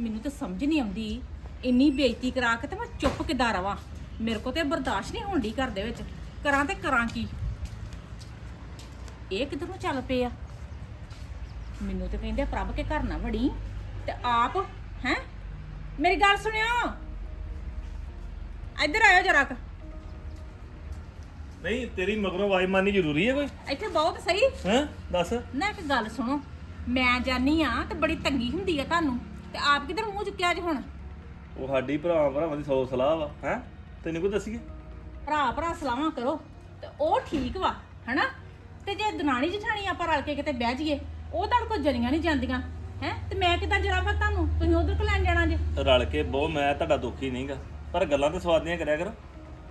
ਮੈਨੂੰ ਤਾਂ ਸਮਝ ਨਹੀਂ ਆਉਂਦੀ। ਇੰਨੀ ਬੇਇੱਜ਼ਤੀ ਕਰਾ ਕੇ ਤੇ ਮੈਂ ਚੁੱਪ ਕਿੱਦਾਂ ਰਵਾਂ? ਮੇਰੇ ਕੋ ਤੇ ਬਰਦਾਸ਼ਤ ਨਹੀਂ ਹੁੰਦੀ ਘਰ ਦੇ ਵਿੱਚ। ਕਰਾਂ ਤੇ ਕਰਾਂ ਕੀ? ਇਹ ਕਿੱਧਰ ਨੂੰ ਚੱਲ ਪਏ ਆ? ਮੈਨੂੰ ਤੇ ਕਹਿੰਦੇ ਆ, ਪ੍ਰਭ ਕੇ ਘਰ ਨਾ ਵੜੀ ਤੇ ਆਪ ਹੈ? ਮੇਰੀ ਗੱਲ ਸੁਣਿਓ। ਇੱਧਰ ਆਇਓ ਜਰਾ ਕੁ। ਨਹੀਂ ਤੇਰੀ ਮਗਰੋਂ ਆਵਾਜ਼ ਮਾਰਨੀ ਜ਼ਰੂਰੀ ਹੈ ਕੋਈ? ਇੱਥੇ ਬਹੁਤ ਸਹੀ। ਹੈਂ? ਦੱਸ। ਨਾ ਇੱਕ ਗੱਲ ਸੁਣੋ। ਮੈਂ ਜਾਨੀ ਆ ਤੇ ਬੜੀ ਤੰਗੀ ਹੁੰਦੀ ਆ ਤੁਹਾਨੂੰ। ਤੇ ਆਪ ਕਿਧਰ ਮੂੰਹ ਚੁੱਕਿਆ ਅੱਜ ਹੁਣ? ਉਹ ਸਾਡੀ ਭਰਾ ਭਰਾਵਾਂ ਦੀ ਸੌ ਸਲਾਹ ਵਾ ਹੈ? ਤੈਨੂੰ ਕੋਈ ਦੱਸੀਏ? ਭਰਾ ਭਰਾ ਸਲਾਹਾਂ ਕਰੋ ਤੇ ਉਹ ਠੀਕ ਵਾ ਹਨਾ? ਤੇ ਜੇ ਦਨਾਣੀ ਜਠਾਣੀ ਆਪਾਂ ਰਲ ਕੇ ਕਿਤੇ ਬਹਿ ਜਾਈਏ ਉਹ ਤੁਹਾਡੇ ਕੋਲ ਜਰੀਆਂ ਨਹੀਂ ਜਾਂਦੀਆਂ ਹੈ? ਤੇ ਮੈਂ ਕਿਦਾਂ ਜਰਾ ਫਿਰ ਤੁਹਾਨੂੰ? ਤੁਸੀਂ ਉਧਰ ਕੋ ਲੈਣ ਜਾਣਾ ਜੇ? ਰਲ ਕੇ ਬਹੁ ਮੈਂ ਤੁਹਾਡਾ ਦੁਖੀ ਨਹੀਂਗਾ ਪਰ ਗੱਲਾਂ ਤਾਂ ਸਵਾਦੀਆਂ ਕਰਿਆ ਕਰ।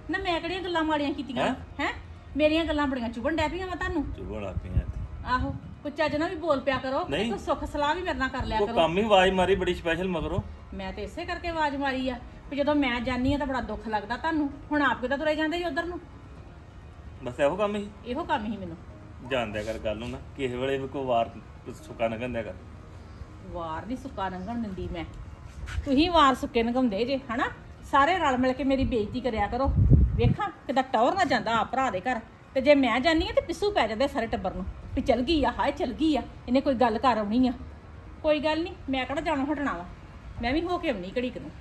ਨਾ ਮੈਂ ਕਿਹੜੀਆਂ ਗੱਲਾਂ ਮਾੜੀਆਂ ਕੀਤੀਆਂ ਹੈ? ਮੇਰੀਆਂ ਗੱਲਾਂ ਬੜੀਆਂ ਚੁਭਣ ਡੈ ਪਈਆਂ ਵਾ ਤੁਹਾਨੂੰ? ਚੁਗਣ ਲੱਗ ਪਈਆਂ ਇੱਥੇ। ਆਹੋ। ਕੁਝ ਚੱਜ ਨਾਲ ਵੀ ਬੋਲ ਪਿਆ ਕਰੋ ਤੇ ਨਹੀਂ। ਕੋਈ ਸੁੱਖ ਸਲਾਹ ਵੀ ਮੇਰੇ ਨਾਲ ਕਰ ਲਿਆ ਉਹ ਕਰੋ। ਕੰਮ ਹੀ ਆਵਾਜ਼ ਮਾਰੀ ਬੜੀ ਸਪੈਸ਼ਲ ਮਗਰੋਂ। ਮੈਂ ਤੇ ਇਸੇ ਕਰਕੇ ਆਵਾਜ਼ ਮਾਰੀ ਆ ਵੀ ਜਦੋਂ ਮੈਂ ਜਾਨੀ ਆ ਤਾਂ ਬੜਾ ਦੁੱਖ ਲੱਗਦਾ ਤੁਹਾਨੂੰ। ਹੁਣ ਆਪ ਕਿਦਾਂ ਤੁਰੇ ਜਾਂਦੇ ਜੀ ਉਧਰ ਨੂੰ? ਬਸ ਇਹੋ ਕੰਮ ਹੀ। ਇਹੋ ਕੰਮ ਹੀ ਮੈਨੂੰ। ਜਾਣਦਿਆ ਕਰ ਗੱਲ ਨੂੰ ਨਾ। ਕਿਸੇ ਵੇਲੇ ਵੀ ਕੋਈ ਵਾਰ ਸੁੱਕਾ ਨਾ ਗੰਦਿਆ ਕਰ। ਵਾਰ ਨਹੀਂ ਸੁੱਕਾ ਲੰਘਣ ਦਿੰਦੀ ਮੈਂ। ਤੁਸੀਂ ਵਾਰ ਸੁੱਕੇ ਲੰਘਾਉਂਦੇ ਜੇ ਹਨਾ? ਸਾਰੇ ਰਲ ਮਿਲ ਕੇ ਮੇਰੀ ਬੇਇੱਜ਼ਤੀ ਕਰਿਆ ਕਰੋ। ਵੇਖਾਂ ਕਿਦਾਂ ਟੌਰ ਨਾ ਜਾਂਦਾ ਆ ਭਰਾ ਦੇ ਘਰ। ਤੇ ਜੇ ਮੈਂ ਜਾਨੀ ਆ ਤੇ ਪਿੱਸੂ ਪੈ ਜਾਂਦੇ ਸਾਰੇ ਟੱਬਰ ਨੂੰ ਵੀ ਚਲ ਗਈ ਆ ਹਾਏ ਚਲ ਗਈ ਆ ਇਹਨੇ ਕੋਈ ਗੱਲ ਕਰ ਆਉਣੀ ਆ। ਕੋਈ ਗੱਲ ਨਹੀਂ ਮੈਂ ਕਿਹੜਾ ਜਾਣੋਂ ਹਟਣਾ ਵਾ? ਮੈਂ ਵੀ ਹੋ ਕੇ ਆਉਣੀ ਘੜੀ ਕੁ ਨੂੰ।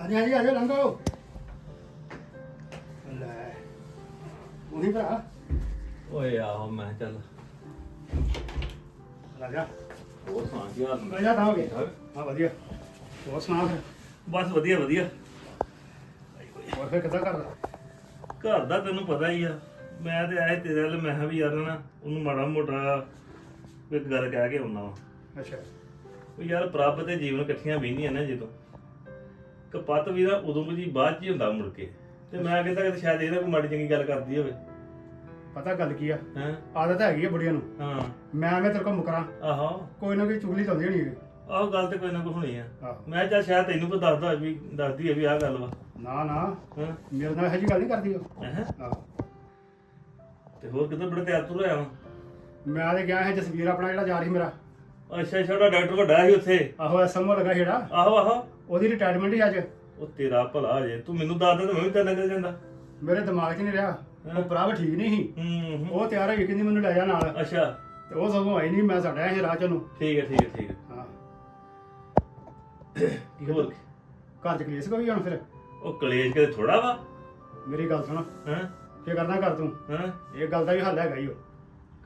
ਹਾਂਜੀ ਹਾਂਜੀ ਆਜੋ ਲੰਘੋ ਲੈ ਉਹੀ ਭਰਾ। ਓਏ ਆਹੋ ਮੈਂ ਚੱਲ। ਰਾਜਾ ਹੋਰ ਸੁਣਾ ਕੀ ਹਾਲ ਨੇ? ਰਾਜਾ ਤਾਂ ਹੋ ਗਿਆ ਹਾਂ। ਵਧੀਆ। ਹੋਰ ਸੁਣਾ ਫਿਰ। ਬਸ ਵਧੀਆ ਵਧੀਆ। ਹੋਰ ਫਿਰ ਕਿੱਦਾਂ ਕਰਦਾ? ਘਰ ਦਾ ਤੈਨੂੰ ਪਤਾ ਹੀ ਆ। ਮੈਂ ਤੇ ਆਏ ਤੇਰੇ ਵੱਲ ਮੈਂ ਕਿਹਾ ਵੀ ਯਾਰ ਨਾ ਉਹਨੂੰ ਮਾੜਾ ਮੋਟਾ ਇੱਕ ਗੱਲ ਕਹਿ ਕੇ ਆਉਣਾ ਵਾ। ਅੱਛਾ। ਉਹ ਯਾਰ ਪ੍ਰਭ ਤੇ ਜੀਵਨ ਇਕੱਠੀਆਂ ਬਹਿੰਦੀਆਂ ਨੇ ਜਦੋਂ। ਕਪੱਤ ਵੀ ਨਾ ਉਦੋਂ ਵੀ ਜੀ ਬਾਅਦ ਚ ਹੀ ਹੁੰਦਾ ਮੁੜ ਕੇ। ਤੇ ਮੈਂ ਕਹਿੰਦਾ ਕਿ ਸ਼ਾਇਦ ਇਹਦਾ ਕੋਈ ਮਾੜੀ ਚੰਗੀ ਗੱਲ ਕਰਦੀ ਹੋਵੇ। ਪਤਾ ਗੱਲ ਕੀ ਆ? ਹੈਂ? ਆਦਤ ਹੈਗੀ ਆ ਬੁੜੀਆਂ ਨੂੰ। ਹਾਂ। ਮੈਂ ਐਵੇਂ ਤੇਰੇ ਕੋਲ ਮੁਕਰਾਂ। ਆਹੋ। ਕੋਈ ਨਾ ਕੋਈ ਚੁਗਲੀ ਹੁੰਦੀ ਹੋਣੀ ਹੈ। ਆਹ ਗੱਲ ਤੇ ਕੋਈ ਨਾ ਕੋਈ ਹੋਣੀ ਆ। ਆਹੋ। ਮੈਂ ਚੱਲ ਸ਼ਾਇਦ ਤੈਨੂੰ ਕੋਈ ਦੱਸਦਾ ਹੋਵੇ ਵੀ ਦੱਸਦੀ ਹੈ ਵੀ ਆਹ ਗੱਲ ਵਾ। ਨਾ ਨਾ। ਹਾਂ ਮੇਰੇ ਨਾਲ ਇਹੋ ਜਿਹੀ ਗੱਲ ਨਹੀਂ ਕਰਦੀ ਉਹ। ਹੈਂ? ਆਹੋ। ਤੇ ਹੋਰ ਕਿਤੇ ਬੜੇ ਤਿਆਰ ਤੁਰ ਹੋਇਆ ਵਾ? ਮੈਂ ਤੇ ਗਿਆ ਹੈ ਜਸਵੀਰ ਆਪਣਾ ਜਿਹੜਾ ਜਾ ਰਹੀ ਮੇਰਾ। ਅੱਛਾ ਛੋਟਾ ਡਾਕਟਰ ਵੱਡਾ ਸੀ ਉੱਥੇ? ਆਹੋ ਐਸਐਮਓ ਲੱਗਾ ਜਿਹੜਾ। ਆਹੋ ਆਹੋ। ਉਹਦੀ ਰਿਟਾਇਰਮੈਂਟ ਹੀ ਅੱਜ। ਉਹ ਤੇਰਾ ਭਲਾ ਜੇ। ਤੂੰ ਮੈਨੂੰ ਦੱਸ ਦੇ ਤੇ ਮੈਂ ਵੀ ਤੇਰੇ ਨਾਲ ਚੱਲ ਜਾਂਦਾ। ਮੇਰੇ ਦਿਮਾਗ 'ਚ ਨਹੀਂ ਰਿਹਾ। ਉਹ ਭਰਾ ਠੀਕ ਨਹੀਂ ਸੀ। ਹੂੰ ਹੂੰ। ਉਹ ਤਿਆਰ ਹੋਈ ਕਹਿੰਦੀ ਮੈਨੂੰ ਲੈ ਜਾ ਨਾਲ। ਅੱਛਾ। ਤੇ ਉਹ ਸਗੋਂ ਆਈ ਨਹੀਂ ਮੈਂ ਸਾਡਾ ਇਹ ਰਾਹ ਚ ਉਹਨੂੰ। ਠੀਕ ਹੈ ਠੀਕ ਹੈ ਠੀਕ ਹੈ। ਹਾਂ। ਹੋਰ ਘਰ ਚ ਕਲੇਸ਼ ਕੋਈ ਹੁਣ ਫਿਰ? ਉਹ ਕਲੇਸ਼ ਕਿਤੇ ਥੋੜਾ ਵਾ? ਮੇਰੀ ਗੱਲ ਸੁਣ। ਹੈਂ? ਕੀ ਕਰਨਾ ਕਰ ਤੂੰ। ਹੈਂ? ਇਹ ਗੱਲ ਦਾ ਵੀ ਹੱਲ ਹੈਗਾ ਹੀ ਉਹ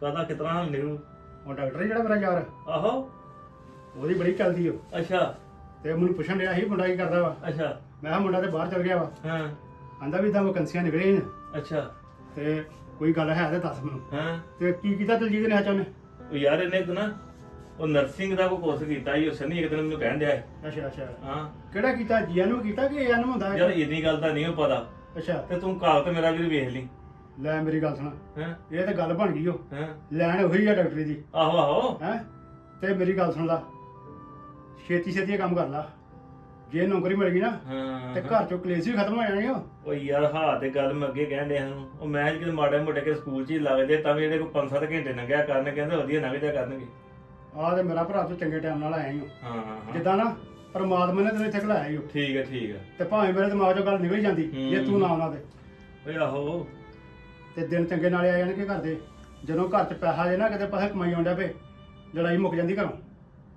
ਕਾਹਦਾ ਕਿਤਨਾ ਹਲ ਨਿਕਲੂ? ਉਹ ਡਾਕਟਰ ਜਿਹੜਾ ਮੇਰਾ ਯਾਰ? ਆਹੋ। ਉਹਦੀ ਬੜੀ ਚੱਲਦੀ ਉਹ ਅੱਛਾ। ਤੇ ਮੈਨੂੰ ਪੁੱਛਣ ਰਿਹਾ ਸੀ ਮੁੰਡਾ ਕੀ ਕਰਦਾ ਵਾ? ਅੱਛਾ। ਮੈਂ ਕਿਹਾ ਮੁੰਡਾ ਤੇ ਬਾਹਰ ਚਲ ਗਿਆ ਵਾ। ਹਾਂ? ਆਂਦਾ ਵੀ ਤਾਂ ਵਕੰਸੀਆਂ ਨਿਕਲੀਆਂ ਨੇ। ਅੱਛਾ। ਤੇ ਕੋਈ ਗੱਲ ਹੈ ਤੇ ਦੱਸ ਮੈਨੂੰ। ਹਾਂ? ਤੇ ਕੀ ਕੀਤਾ ਦਲਜੀਤ ਨੇ ਨੇ ਉਹ ਯਾਰ ਇਹਨੇ ਇੱਕ ਨਾ ਉਹ ਨਰਸਿੰਗ ਦਾ ਕੋਰਸ ਕੀਤਾ ਸੀ ਉਹ ਸਨੀ ਇੱਕ ਦਿਨ ਮੈਨੂੰ ਕਹਿਣ ਡਿਆ ਸੀ। ਅੱਛਾ ਅੱਛਾ। ਹਾਂ। ਕਿਹੜਾ ਕੀਤਾ? ਜੀਐਨ ਨੂੰ ਕੀਤਾ ਕਿ ਏਐਨ ਨੂੰ ਹੁੰਦਾ ਯਾਰ? ਇੰਨੀ ਗੱਲ ਤਾਂ ਨਹੀਂ ਉਹ ਪਤਾ। ਅੱਛਾ। ਤੇ ਤੂੰ ਕਾਲ ਤੇ ਮੇਰਾ ਵੀ ਵੇਖ ਲਈ। ਲੈ ਮੇਰੀ ਗੱਲ ਸੁਣ। ਹੈਂ? ਇਹ ਤਾਂ ਗੱਲ ਬਣ ਗਈ ਉਹ। ਹੈਂ? ਲੈਣ ਉਹੀ ਆ ਡਾਕਟਰੀ ਦੀ। ਆਹੋ ਆਹੋ। ਹੈ? ਤੇ ਮੇਰੀ ਗੱਲ ਸੁਣ ਲਾ। ਛੇਤੀ ਛੇਤੀ ਇਹ ਕੰਮ ਕਰ ਲਾ। ਜੇ ਨੌਕਰੀ ਮਿਲ ਗਈ ਨਾ ਹਾਂ। ਤੇ ਘਰ ਚੋਂ ਕਲੇਸ਼ ਵੀ ਖਤਮ ਹੋ ਜਾਣੇ ਆ ਉਹ ਯਾਰ ਹਾਂ ਤੇ ਗੱਲ ਮੈਂ ਅੱਗੇ ਕਹਿਣ ਡਿਆ ਨੂੰ ਉਹ ਮੈਂ ਕਿਤੇ ਮਾੜੇ ਮੋਟੇ ਕੇ ਸਕੂਲ 'ਚ ਹੀ ਲੱਗਦੇ ਤਾਂ ਵੀ ਇਹਦੇ ਕੋਲ 5-7 ਘੰਟੇ ਲੰਘਿਆ ਕਰਨ ਕਹਿੰਦੇ ਵਧੀਆ ਲੰਘ ਜਾ ਕਰਨਗੇ। ਆਹ ਤੇ ਮੇਰਾ ਭਰਾ ਤੂੰ ਚੰਗੇ ਟਾਈਮ ਨਾਲ ਆਇਆ ਹੀ ਹੋ ਹਾਂ ਹਾਂ ਹਾਂ। ਜਿੱਦਾਂ ਨਾ ਪਰਮਾਤਮਾ ਨੇ ਤੈਨੂੰ ਇੱਥੇ ਖਲਾਇਆ ਹੀ ਹੋ ਠੀਕ ਹੈ ਠੀਕ ਹੈ ਤੇ ਭਾਵੇਂ ਮੇਰੇ ਦਿਮਾਗ ਚੋਂ ਗੱਲ ਨਿਕਲ ਹੀ ਜਾਂਦੀ ਜੇ ਤੂੰ ਨਾ ਆਉਣਾ ਤੇ ਓਏ ਆਹੋ। ਤੇ ਦਿਨ ਚੰਗੇ ਨਾਲੇ ਆ ਜਾਣਗੇ ਘਰ ਦੇ ਜਦੋਂ ਘਰ 'ਚ ਪੈਸਾ ਜੇ ਨਾ ਕਿਤੇ ਪਾਸੇ ਕਮਾਈ ਆਉਂਦਾ ਪਏ ਲੜਾਈ ਮੁੱਕ ਜਾਂਦੀ ਘਰੋਂ।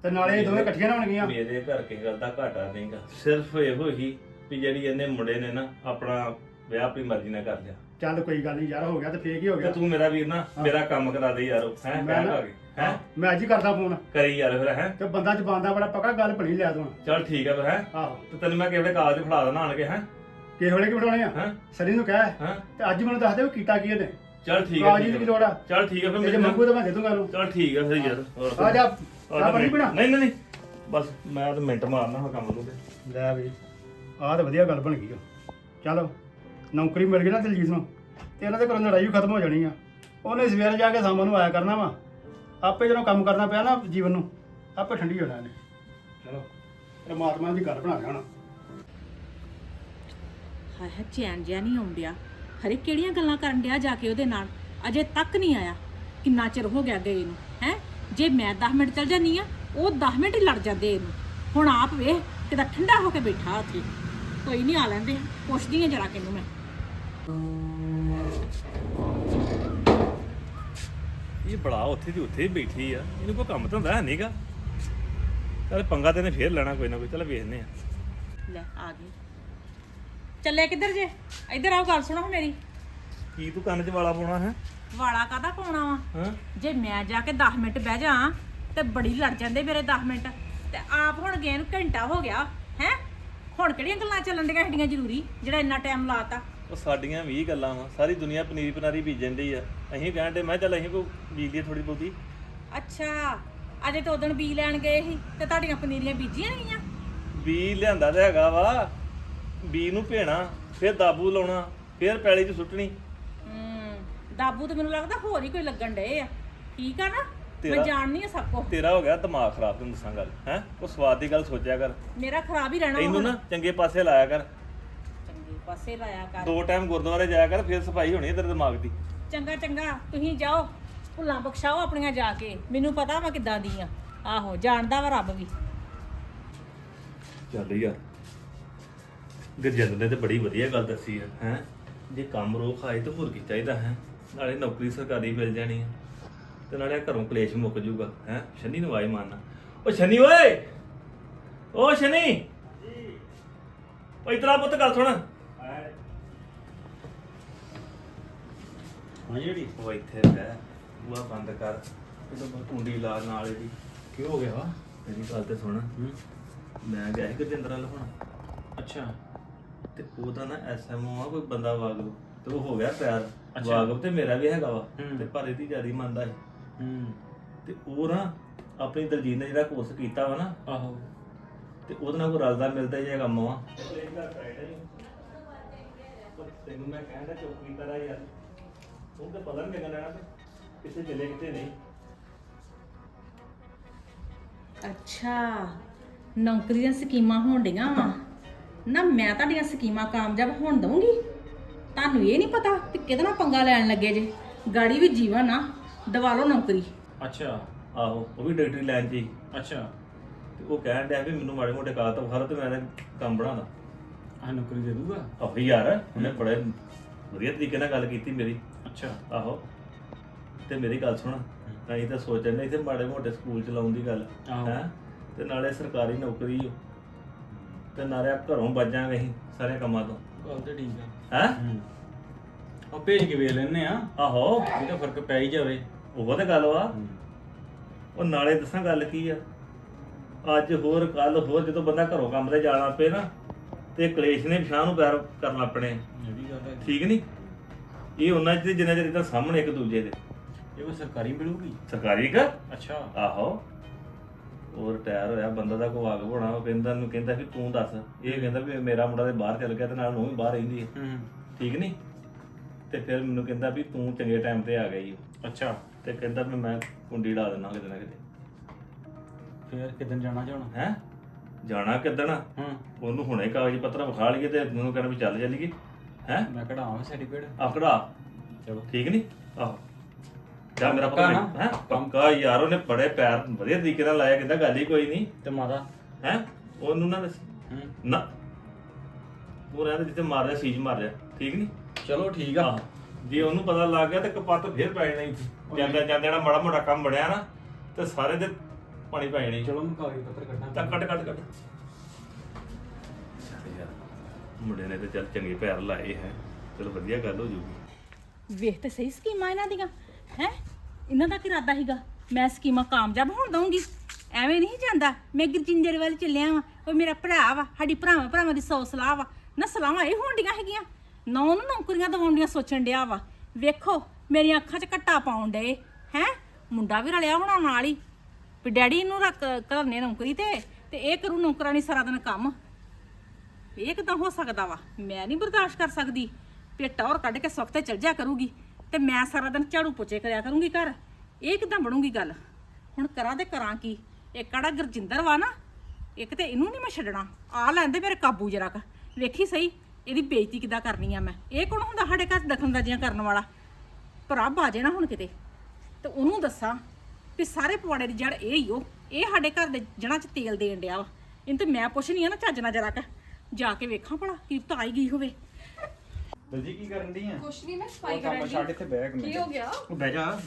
ਤੇ ਨਾਲੇ ਇਹ ਦੋਵੇਂ ਇਕੱਠੀਆਂ ਨਾ ਹੋਣਗੀਆਂ। ਮੇਰੇ ਘਰ ਕੇ ਗੱਲ ਦਾ ਘਾਟਾ ਨਹੀਂਗਾ ਸਿਰਫ ਇਹੋ ਹੀ ਵੀ ਜਿਹੜੀ ਇਹਨੇ ਮੁੰਡੇ ਨੇ ਨਾ ਆਪਣਾ ਵਿਆਹ ਆਪਣੀ ਮਰਜ਼ੀ ਨਾਲ ਕਰ ਲਿਆ। ਚੱਲ ਕੋਈ ਗੱਲ ਨਹੀਂ ਯਾਰ ਹੋ ਗਿਆ ਤੇ ਫੇਕ ਹੀ ਹੋ ਤੇ ਗਿਆ? ਤੂੰ ਮੇਰਾ ਵੀਰ ਨਾ ਮੇਰਾ ਕੰਮ ਕਰਾ ਦੇ ਯਾਰ। ਹੈ ਮੈਂ ਕਹਿ ਨਾ- ਆ ਗਈ ਹੈ? ਮੈਂ ਅੱਜ ਹੀ ਕਰਦਾ ਫੋਨ। ਕਰੀ ਯਾਰ ਫਿਰ ਹੈ? ਤੇ ਬੰਦਾ ਜ਼ਬਾਨ ਦਾ ਬੜਾ ਪੱਕਾ ਗੱਲ ਭਣੀ ਲਿਆ ਤੂੰ। ਚਲ ਠੀਕ ਹੈ ਫਿਰ ਹੈ? ਆਹੋ। ਤੇ ਤੈਨੂੰ ਮੈਂ ਕਿਹੜੇ ਕਾਗਜ਼ ਫੜਾ ਦੇਣਾ ਆਣ ਕੇ ਹੈ? ਕਿਸ ਵੇਲੇ ਕਿ ਬਿਠਾਉਣੇ ਆ? ਹੈ? ਸਰੀ ਨੂੰ ਕਹਿ। ਹੈ? ਤੇ ਅੱਜ ਮੈਨੂੰ ਦੱਸ ਦੇ ਵੀ ਕੀਤਾ ਕੀ ਇਹਨੇ। ਚਲ ਠੀਕ ਹੈ ਕਾਜੀ ਦੀ ਕੀ ਲੋੜ ਆ? ਚਲ ਠੀਕ ਹੈ ਫਿਰ ਤੇ ਜੇ ਮੇਰੇ ਮੰਗੂ ਤਾਂ ਮੈਂ ਦੇ ਦੂੰਗਾ ਇਹਨੂੰ ਚਲ ਠੀਕ ਹੈ ਫਿਰ ਯਾਰ ਹੋਰ ਆ ਜਾ ਆ ਪਾਣੀ ਮਿੰਟ- ਪੀਣਾ ਨਹੀਂ ਨਹੀਂ ਨਹੀਂ। ਬਸ ਮੈਂ ਤਾਂ ਮਿੰਟ ਮਾਰਨਾ ਹਾਂ ਕੰਮ ਨੂੰ ਤੇ। ਲੈ ਵੀ ਆਹ ਤਾਂ ਵਧੀਆ ਗੱਲ ਬਣ ਗਈ ਓ ਚਲੋ ਨੌਕਰੀ ਮਿਲ ਗਈ ਨਾ ਦਿਲਜੀਤ ਨੂੰ ਤੇ ਇਹਨਾਂ ਦੇ ਘਰੋਂ ਲੜਾਈ ਵੀ ਖਤਮ ਹੋ ਜਾਣੀ ਆ। ਉਹਨੇ ਸਵੇਰੇ ਜਾ ਕੇ ਸ਼ਾਮ ਨੂੰ ਆਇਆ ਕਰਨਾ ਵਾ। ਆਪੇ ਜਦੋਂ ਕੰਮ ਕਰਨਾ ਪਿਆ ਨਾ ਜੀਵਨ ਨੂੰ, ਆਪੇ ਠੰਡੀ ਹੋ ਜਾਣਾ। ਇਹਨੇ ਚਲੋ, ਪਰਮਾਤਮਾ ਦੀ ਗੱਲ ਬਣਾ ਲਿਆ ਹਾਏ ਹਾਏ, ਚੈਨ ਜਿਆ ਨਹੀਂ ਆਉਂਦਿਆ ਹਰੇ ਕਿਹੜੀਆਂ ਗੱਲਾਂ ਕਰਨ ਡਿਆ ਜਾ ਕੇ ਉਹਦੇ ਨਾਲ? ਅਜੇ ਤੱਕ ਨਹੀਂ ਆਇਆ। ਕਿੰਨਾ ਚਿਰ ਹੋ ਗਿਆ ਗਏ ਨੂੰ ਹੈ? ਜੇ ਮੈਂ 10 ਮਿੰਟ ਚਲ ਜਾਨੀ ਆ, ਉਹ 10 ਮਿੰਟ ਹੀ ਲੜ ਜਾਂਦੇ ਇਹਨੂੰ। ਹੁਣ ਆਪ ਵੇਖ, ਕਿਦਾ ਠੰਡਾ ਹੋ ਕੇ ਬੈਠਾ ਉੱਥੇ। ਕੋਈ ਨਹੀਂ ਆ ਲੈਂਦੇ, ਪੁੱਛਦੀ ਆ ਜਰਾ ਕਿਨੂੰ ਮੈਂ। ਇਹ ਬੜਾ ਉੱਥੇ ਦੀ ਉੱਥੇ ਹੀ ਬੈਠੀ ਆ। ਇਹਨੂੰ ਕੋਈ ਕੰਮ ਧੰਦਾ ਹੈ ਨਹੀਂਗਾ ਚੱਲ ਪੰਗਾ ਤੇ ਨੇ ਫੇਰ ਲੈਣਾ ਕੋਈ ਨਾ ਕੋਈ ਚੱਲ ਵੇਖਨੇ ਆ ਲੈ ਆ ਗਈ। ਚੱਲੇ ਕਿੱਧਰ ਜੇ? ਇੱਧਰ ਆਓ ਗੱਲ ਸੁਣੋ ਮੇਰੀ। ਕੀ ਤੂੰ ਕੰਨ 'ਚ ਵਾਲਾ ਪਾਉਣਾ ਹੈ? ਵਾਲਾ ਕਾਦਾ ਪਾਉਣਾ ਵਾ? ਹਾਂ। ਜੇ ਮੈਂ ਜਾ ਕੇ 10 ਮਿੰਟ ਬਹਿ ਜਾ ਤੇ ਬੜੀ ਲੜ ਜਾਂਦੇ ਮੇਰੇ 10 ਮਿੰਟ। ਤੇ ਆਪ ਹੁਣ ਗਏ ਨੂੰ ਘੰਟਾ ਹੋ ਗਿਆ ਹੈ? ਹੁਣ ਕਿਹੜੀਆਂ ਗੱਲਾਂ ਚੱਲਣ ਦੀਆਂ ਸਾਡੀਆਂ ਜ਼ਰੂਰੀ ਜਿਹੜਾ ਇੰਨਾ ਟਾਈਮ ਲਾਤਾ? ਉਹ ਸਾਡੀਆਂ 20 ਗੱਲਾਂ ਵਾ ਸਾਰੀ ਦੁਨੀਆ ਪਨੀਰੀ ਪਨਾਰੀ ਬੀਜਣ ਦੀ ਆ। ਅਸੀਂ ਕਹਿਣ ਦੇ ਮੈਂ ਕਿਹਾ ਚੱਲ ਅਸੀਂ ਕੋ ਬੀਜ ਲਈਏ ਥੋੜੀ ਬਹੁਤੀ। ਅੱਛਾ ਅਜੇ ਤਾਂ ਉਦੋਂ ਬੀ ਲੈਣ ਗਏ ਸੀ ਤੇ ਤੁਹਾਡੀਆਂ ਪਨੀਰੀਆਂ ਬੀਜੀਆਂ ਨਹੀਂ ਗਈਆਂ ਬੀ ਲਿਆਂਦਾ ਤੇ ਹੈਗਾ ਵਾ ਬੀ ਨੂੰ ਭੇਣਾ ਫਿਰ ਦਾਬੂ ਲਾਉਣਾ ਫਿਰ ਪੈਲੀ 'ਚ ਸੁੱਟਣੀ। ਹੂੰ ਦਾਬੂ ਤੇ ਮੈਨੂੰ ਲੱਗਦਾ ਹੋਰ ਹੀ ਕੋਈ ਲੱਗਣ ਡਏ ਆ। ਠੀਕ ਆ ਨਾ? ਮੈਂ ਤੇਰਾ- ਜਾਣਨੀ ਆ ਸਭ ਕੁਝ ਤੇਰਾ ਹੋ ਗਿਆ ਦਿਮਾਗ ਖਰਾਬ ਤੈਨੂੰ ਦੱਸਾਂ ਗੱਲ ਹੈ? ਉਹ ਸਵਾਦ ਦੀ ਗੱਲ ਸੋਚਿਆ ਕਰ। ਮੇਰਾ ਖਰਾਬ ਹੀ ਰਹਿਣਾ ਵਾ ਇਹਨੂੰ ਹੁਣ। ਨਾ ਚੰਗੇ ਪਾਸੇ ਲਾਇਆ ਕਰ। ਚੰਗੇ ਪਾਸੇ ਲਾਇਆ ਕਰ। ਦੋ ਟਾਈਮ ਗੁਰਦੁਆਰੇ ਜਾਇਆ ਕਰ ਫਿਰ ਸਫ਼ਾਈ ਹੋਣੀ ਹੈ ਤੇਰੇ ਦਿਮਾਗ ਦੀ। ਚੰਗਾ ਚੰਗਾ ਤੁਸੀਂ ਜਾਓ। ਭੁੱਲਾਂ ਬਖਸ਼ਾਓ ਆਪਣੀਆਂ ਜਾ ਕੇ। ਮੈਨੂੰ ਪਤਾ ਵਾ ਕਿੱਦਾਂ ਦੀ ਆ। ਆਹੋ ਜਾਣਦਾ ਵਾ ਰੱਬ ਵੀ। ਚੱਲ ਯਾਰ ਗੁਰਜਿੰਦਰ ਨੇ ਤੇ ਬੜੀ ਵਧੀਆ ਗੱਲ ਦੱਸੀ ਹੈ ਹੈ? ਜੇ ਕੰਮ ਰੋਕ ਆਏ ਤਾਂ ਹੋਰ ਕੀ ਚਾਹੀਦਾ ਹੈ? ਨਾਲੇ ਨੌਕਰੀ ਸਰਕਾਰੀ ਮਿਲ ਜਾਣੀ ਹੈ ਤੇ ਨਾਲੇ ਘਰੋਂ ਕਲੇਸ਼ ਮੁੱਕ ਜੂਗਾ ਹੈ? ਸ਼ਨੀ ਨੂੰ ਆਈ ਮਾਰਨਾ। ਓ ਸ਼ਨੀ ਓਏ! ਓ ਸ਼ਨੀ! ਓ ਇਤਰਾ ਪੁੱਤ ਗੱਲ ਸੁਣ। ਹਾਂ ਜਿਹੜੀ ਉਹ ਇੱਥੇ ਬਹਿ ਬੂਆ ਬੰਦ ਕਰ। ਇਹਦੋਂ ਕੁੰਡੀ ਲਾ ਨਾਲ ਇਹਦੀ। ਕੀ ਹੋ ਗਿਆ ਵਾ? ਮੇਰੀ ਗੱਲ ਤੇ ਸੁਣ। ਮੈਂ ਗਿਆ ਸੀ ਗੁਰਜਿੰਦਰ ਵੱਲ ਹੁਣ। ਅੱਛਾ। ਤੇ ਉਹਦਾ ਨਾ ਐਸਐਮਓ ਆ ਕੋਈ ਬੰਦਾ ਵਾਗਵ ਤੇ ਉਹ ਹੋ ਗਿਆ ਪਿਆਰ। ਅੱਛਾ। ਵਾਗਵ ਤੇ ਮੇਰਾ ਵੀ ਹੈਗਾ ਵਾ। ਹੂੰ। ਤੇ ਪਰ ਇਹਦੀ ਜਿਆਦੀ ਮੰਨਦਾ ਹੈ ਹੂੰ। ਤੇ ਉਹ ਨਾ ਆਪਣੀ ਦਲਜੀਤ ਨੇ ਜਿਹੜਾ ਕੋਰਸ ਕੀਤਾ ਵਾ ਨਾ ਆਹੋ। ਤੇ ਉਹਦੇ ਨਾਲ ਕੋਈ ਰਲਦਾ ਮਿਲਦਾ ਜਿਹਾ ਕੰਮ ਵਾ। ਤੈਨੂੰ ਮੈਂ ਕਹਿੰਦਾ ਚੁੱਪ ਕੀਤਾ ਯਾਰ। ਉਹ ਤਾਂ ਪਤਾ ਨਹੀਂ ਲੱਗਣਾ ਤੇ ਕਿੱਥੇ ਚਲੇ ਕਿੱਥੇ ਨਹੀਂ। ਅੱਛਾ ਨੌਕਰੀ ਦੀਆਂ ਸਕੀਮਾਂ ਹੋਣ ਡੀਆਂ ਵਾ। ਨਾ ਮੈਂ ਤੁਹਾਡੀਆਂ ਸਕੀਮਾਂ ਕਾਮਯਾਬ ਹੋਣ ਦਵਾਂਗੀ ਤੁਹਾਨੂੰ ਇਹ ਨਹੀਂ ਪਤਾ ਕਿ ਕਿਹਦੇ ਨਾਲ ਪੰਗਾ ਲੈਣ ਲੱਗੇ ਜੇ। ਗਾੜੀ ਵੀ ਜੀਵਨ ਆ ਦਵਾ ਲਓ ਨੌਕਰੀ। ਅੱਛਾ ਆਹੋ ਉਹ ਵੀ ਡਾਕਟਰੀ ਲਾਈਨ 'ਚ ਹੀ ਅੱਛਾ। ਤੇ ਉਹ ਕਹਿਣ ਡਿਆ ਵੀ ਮੈਨੂੰ ਮਾੜੇ ਮੋਟੇ ਕਾਗਜ਼ ਤੋਂ ਖਰ ਤੇ ਮੈਂ ਕੰਮ ਬਣਾਦਾ ਆ ਨੌਕਰੀ ਦੇ ਦੂਗਾ ਆਹੋ ਯਾਰ ਉਹਨੇ ਬੜੇ ਵਧੀਆ ਤਰੀਕੇ ਨਾਲ ਗੱਲ ਕੀਤੀ ਮੇਰੀ। ਅੱਛਾ। ਆਹੋ। ਤੇ ਮੇਰੀ ਗੱਲ ਸੁਣ ਅਸੀਂ ਤਾਂ ਸੋਚਣ ਨਹੀਂ ਇੱਥੇ ਮਾੜੇ ਮੋਟੇ ਸਕੂਲ ਚਲਾਉਣ ਦੀ ਗੱਲ ਆਹੋ। ਹੈ? ਤੇ ਨਾਲੇ ਸਰਕਾਰੀ ਨੌਕਰੀ ਓ। ਤੇ ਨਾਲੇ ਆ ਘਰੋਂ ਬਚਾਂਗੇ ਅਸੀਂ ਸਾਰੇ ਕੰਮਾਂ ਤੋਂ। ਗੱਲ ਤੇ ਠੀਕ ਆ। ਹੈ? ਹੂੰ। ਉਹ ਭੇਜ ਕੇ ਵੇਖ ਲੈਨੇ ਆ ਆਹੋ। ਇਹ ਤਾਂ ਫ਼ਰਕ ਪੈ ਹੀ ਜਾਵੇ। ਉਹ ਤਾਂ ਗੱਲ ਵਾ। ਉਹ ਨਾਲੇ ਦੱਸਾਂ ਗੱਲ ਕੀ ਆ। ਅੱਜ ਹੋਰ ਕੱਲ ਹੋਰ ਜਦੋਂ ਬੰਦਾ ਘਰੋਂ ਕੰਮ ਤੇ ਜਾਣਾ ਪਏ ਨਾ ਤੇ ਕਲੇਸ਼ ਨੇ ਵਿਸ਼ਾਹ ਨੂੰ ਪੈਰ ਕਰਨਾ ਆਪਣੇ ਇਹ ਵੀ ਗੱਲ ਹੈ। ਠੀਕ ਨਹੀਂ ਇਹ ਉਹਨਾਂ ਚਿਰ ਜਿੰਨਾ ਚਿਰ ਤਾਂ ਸਾਹਮਣੇ ਇੱਕ ਦੂਜੇ ਦੇ। ਇਹ ਕੋਈ ਸਰਕਾਰੀ ਮਿਲੂਗੀ? ਸਰਕਾਰੀ ਕਾ ਅੱਛਾ। ਆਹੋ। ਉਹ ਰਿਟਾਇਰ ਹੋਇਆ ਬੰਦਾ ਦਾ ਕੋ ਆਗ ਹੋਣਾ ਉਹ ਕਹਿੰਦਾ ਨੂੰ ਕਹਿੰਦਾ ਵੀ ਤੂੰ ਦੱਸ। ਇਹ ਕਹਿੰਦਾ ਵੀ ਮੇਰਾ ਮੁੰਡਾ ਤੇ ਬਾਹਰ ਚਲ ਗਿਆ ਤੇ ਨਾਲ ਨੂੰ ਵੀ ਬਾਹਰ ਰਹਿੰਦੀ ਹੈ। ਹੂੰ। ਠੀਕ ਨਹੀਂ ਤੇ ਫਿਰ ਮੈਨੂੰ ਕਹਿੰਦਾ ਵੀ ਤੂੰ ਚੰਗੇ ਟਾਈਮ ਤੇ ਆ ਗਈ ਅੱਛਾ। ਤੇ ਕਹਿੰਦਾ ਵੀ ਮੈਂ ਕੁੰਡੀ ਲਾ ਦੇਣਾ ਕਿਤੇ ਨਾ ਕਿਤੇ। ਫੇਰ ਕਿਦਨ ਜਾਣਾ ਜਾਣਾ ਹੈ? ਜਾਣਾ ਕਿੱਦਣ? ਹੂੰ। ਉਹਨੂੰ ਹੁਣੇ ਕਾਗਜ਼ ਪੱਤਰ ਵਿਖਾ ਲਈਏ ਤੇ ਮੈਨੂੰ ਕਹਿੰਦਾ ਵੀ ਚੱਲ ਚੱਲੀਏ। ਹੈ? ਮੈਂ ਕਢਾਵਾਂ ਸਰਟੀਫਿਕੇਟ ਆਕੜਾ ਚਲੋ ਠੀਕ ਨਹੀਂ ਆਹੋ। ਜਾ ਮੇਰਾ ਪੱਕਾ ਨਾ? ਹੈ? ਪੱਕਾ ਯਾਰ ਉਹਨੇ ਬੜੇ ਪੈਰ ਵਧੀਆ ਤਰੀਕੇ ਨਾਲ ਲਾਇਆ ਕਹਿੰਦਾ ਗੱਲ ਹੀ ਕੋਈ ਨਹੀਂ ਤੇ ਮਾਤਾ? ਹੈ? ਉਹਨੂੰ ਨਾ ਦੱਸ। ਹੂੰ। ਨਾ। ਉਹ ਰਹਿੰਦਾ ਜਿੱਥੇ ਮਾਰ ਰਿਹਾ ਸੀਜ ਮਾਰ ਰਿਹਾ ਠੀਕ ਨਹੀਂ ਚਲੋ ਠੀਕ ਆ। ਆਹ। ਜੇ ਉਹਨੂੰ ਪਤਾ ਲੱਗ ਗਿਆ ਤੇ ਕਪੱਤ ਫੇਰ ਪੈ ਜਾਣਾ ਇੱਥੇ। ਜਾਂਦਾ ਜਾਂਦਾ ਜਿਹੜਾ ਮਾੜਾ ਮੋਟਾ ਕੰਮ ਬਣਿਆ ਨਾ ਤੇ ਸਾਰੇ ਦੇ ਪਾਣੀ ਪੈ ਜਾਣੀ। ਚਲੋ ਮੈਂ ਕਾਗਜ਼ ਪੱਤਰ ਕੱਢਾਂ ਤਾਂ ਕੱਟ ਕੱਟ ਕੱਟ। ਮੁੰਡੇ ਨੇ ਤੇ ਚੱਲ ਚੰਗੇ ਪੈਰ ਲਾਏ ਹੈ। ਚਲੋ ਵਧੀਆ ਗੱਲ ਹੋ ਜੂਗੀ। ਵੇਖ ਤੇ ਸਹੀ ਸਕੀਮਾਂ ਇਹਨਾਂ ਦੀਆਂ। ਹੈ? ਇਹਨਾਂ ਦਾ ਕੀ ਇਰਾਦਾ ਸੀਗਾ? ਮੈਂ ਸਕੀਮਾਂ ਕਾਮਯਾਬ ਹੋਣ ਦਊਂਗੀ। ਐਵੇਂ ਨਹੀਂ ਜਾਂਦਾ। ਮੈਂ ਗੁਰਜਿੰਦਰ ਵੱਲ ਚੱਲਿਆ ਵਾਂ। ਉਹ ਮੇਰਾ ਭਰਾ ਵਾ। ਸਾਡੀ ਭਰਾਵਾਂ ਭਰਾਵਾਂ ਦੀ ਸੌ ਸਲਾਹ ਵਾ। ਨਾ ਸਲਾਹਾਂ ਇਹ ਹੋਣਡੀਆਂ ਹੈਗੀਆਂ। ਨਾ ਉਹਨੂੰ ਨੌਕਰੀਆਂ ਦਿਵਾਉਣੀਆਂ ਸੋਚਣ ਡਿਆ ਵਾ। ਵੇਖੋ, ਮੇਰੀਆਂ ਅੱਖਾਂ 'ਚ ਘੱਟਾ ਪਾਉਣ ਡਏ। ਹੈ? ਮੁੰਡਾ ਵੀ ਰਲਿਆ ਹੋਣਾ ਨਾਲ ਹੀ। ਵੀ ਡੈਡੀ ਇਹਨੂੰ ਰੱਖ ਕਰਨੇ ਨੌਕਰੀ ਤੇ। ਤੇ ਇਹ ਕਰੂ ਨੌਕਰਾਨੀ ਸਾਰਾ ਦਿਨ ਕੰਮ। ਇਹ ਕਿਦਾਂ ਹੋ ਸਕਦਾ ਵਾ? ਮੈਂ ਨਹੀਂ ਬਰਦਾਸ਼ਤ ਕਰ ਸਕਦੀ। ਵੀ ਔਰ ਕੱਢ ਕੇ ਸੁੱਖ ਤੇ ਚਲ ਜਾ ਕਰੂਗੀ। ਤੇ ਮੈਂ ਸਾਰਾ ਦਿਨ ਝਾੜੂ ਪੋਚੇ ਕਰਿਆ ਕਰੂੰਗੀ ਘਰ। ਇਹ ਕਿਦਾਂ ਬਣੂਗੀ ਗੱਲ? ਹੁਣ ਕਰਾਂ ਤੇ ਕਰਾਂ ਕੀ? ਇਹ ਕਿਹੜਾ ਗੁਰਜਿੰਦਰ ਵਾ ਨਾ, ਇੱਕ ਤੇ ਇਹਨੂੰ ਨਹੀਂ ਮੈਂ ਛੱਡਣਾ। ਆ ਲੈਂਦੇ ਮੇਰੇ ਕਾਬੂ ਜਰਾ ਕ। ਵੇਖੀ ਸਹੀ, ਇਹਦੀ ਬੇਇੱਜ਼ਤੀ ਕਿੱਦਾਂ ਕਰਨੀ ਆ ਮੈਂ? ਇਹ ਕੌਣ ਹੁੰਦਾ ਸਾਡੇ ਘਰ 'ਚ ਦਖਲਅੰਦਾਜ਼ੀਆਂ ਕਰਨ ਵਾਲਾ? ਭਰਾ ਬਾਜੇ ਨਾ ਹੁਣ ਕਿਤੇ। ਤੇ ਉਹਨੂੰ ਦੱਸਾਂ ਵੀ ਸਾਰੇ ਪਵਾੜੇ ਦੀ ਜੜ ਇਹ ਹੀ ਉਹ ਇਹ ਸਾਡੇ ਘਰ ਦੇ ਜੜਾਂ 'ਚ ਤੇਲ ਦੇਣ ਡਿਆ ਵਾ। ਇਹਨੂੰ ਤੇ ਮੈਂ ਪੁੱਛ ਨਹੀਂ ਆ ਨਾ ਚੱਜ ਨਾਲ ਜਰਾ ਕ। ਜਾ ਕੇ ਵੇਖਾਂ ਭਲਾ ਕੀ ਤਾਂ ਆਈ ਗਈ ਹੋਵੇ। ਦਲਜੀ ਕੀ ਕਰਨ ਦੀ ਆ? ਕੁਛ ਨਹੀਂ ਮੈਂ ਸਫ਼ਾਈ ਕਰਨ ਛੱਡ ਇੱਥੇ ਬੈਗ ਕੀ ਹੋ ਗਿਆ? ਉਹ ਬਹਿ ਜਾ।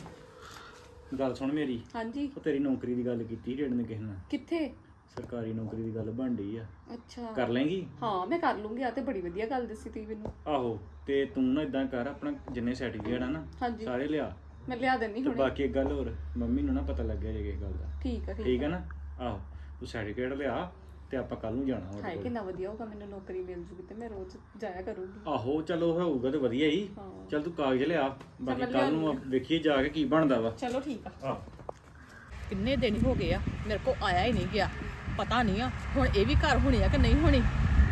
ਗੱਲ ਸੁਣ ਮੇਰੀ। ਹਾਂਜੀ। ਉਹ ਤੇਰੀ ਨੌਕਰੀ ਦੀ ਗੱਲ ਕੀਤੀ ਰੇਡ ਨੇ ਕਿਸੇ ਨਾਲ। ਕਿੱਥੇ? ਸਰਕਾਰੀ ਨੌਕਰੀ ਦੀ ਗੱਲ ਬਣ ਰਹੀ ਆ। ਅੱਛਾ। ਕਰ ਲੇਂਗੀ ਹਾਂ ਮੈਂ ਕਰ ਲੂੰਗੀ ਆ ਤੇ ਬੜੀ ਵਧੀਆ ਗੱਲ ਦੱਸੀ ਤੀ ਮੈਨੂੰ। ਆਹੋ ਤੇ ਤੂੰ ਨਾ ਇਦਾਂ ਕਰ ਆਪਣਾ ਜਿੰਨੇ ਸਰਟੀਫਿਕੇਟ ਆ ਨਾ ਸਾਰੇ ਲਿਆ। ਮੈਂ ਲਿਆ ਦੇਣੀ ਹੁਣੇ। ਬਾਕੀ ਇੱਕ ਗੱਲ ਹੋਰ ਮੰਮੀ ਨੂੰ ਨਾ ਪਤਾ ਲੱਗਿਆ ਜੇ ਕਿਸੇ ਗੱਲ ਦਾ। ਠੀਕ ਆ ਠੀਕ ਠੀਕ ਹੈ ਨਾ? ਆਹੋ ਤੂੰ ਸਰਟੀਫਿਕੇਟ ਲਿਆ ਤੇ ਆਪਾਂ ਕੱਲ ਨੂੰ ਜਾਣਾ ਹਾਏ ਉਹਦੇ ਕੋਲ। ਕਿੰਨਾ ਵਧੀਆ ਹੋਗਾ ਮੈਨੂੰ ਨੌਕਰੀ ਮਿਲ ਜੂਗੀ ਤੇ ਮੈਂ ਰੋਜ਼ ਜਾਇਆ ਕਰੂੰਗੀ। ਆਹੋ ਚਲੋ ਹੋਊਗਾ ਤੇ ਵਧੀਆ ਹੀ। ਹਾਂ। ਚੱਲ ਤੂੰ ਕਾਗਜ਼ ਲਿਆ ਬਾਕੀ ਕੱਲ ਨੂੰ ਵੇਖੀਏ ਜਾ ਕੇ ਕੀ ਬਣਦਾ ਵਾ। ਚਲੋ ਠੀਕ ਆ। ਆਹ ਕਿੰਨੇ ਦਿਨ ਹੀ ਹੋ ਗਏ ਆ ਮੇਰੇ ਕੋ ਆਇਆ ਹੀ ਨਹੀਂ ਗਿਆ। ਪਤਾ ਨਹੀਂ ਆ ਹੁਣ ਇਹ ਵੀ ਘਰ ਹੋਣੀ ਆ ਕਿ ਨਹੀਂ ਹੋਣੀ?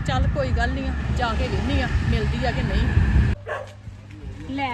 ਚੱਲ ਕੋਈ ਗੱਲ ਨਹੀਂ ਆ ਜਾ ਕੇ ਵੇਖਨੀ ਆ ਮਿਲਦੀ ਆ ਕਿ ਨਹੀਂ। ਲੈ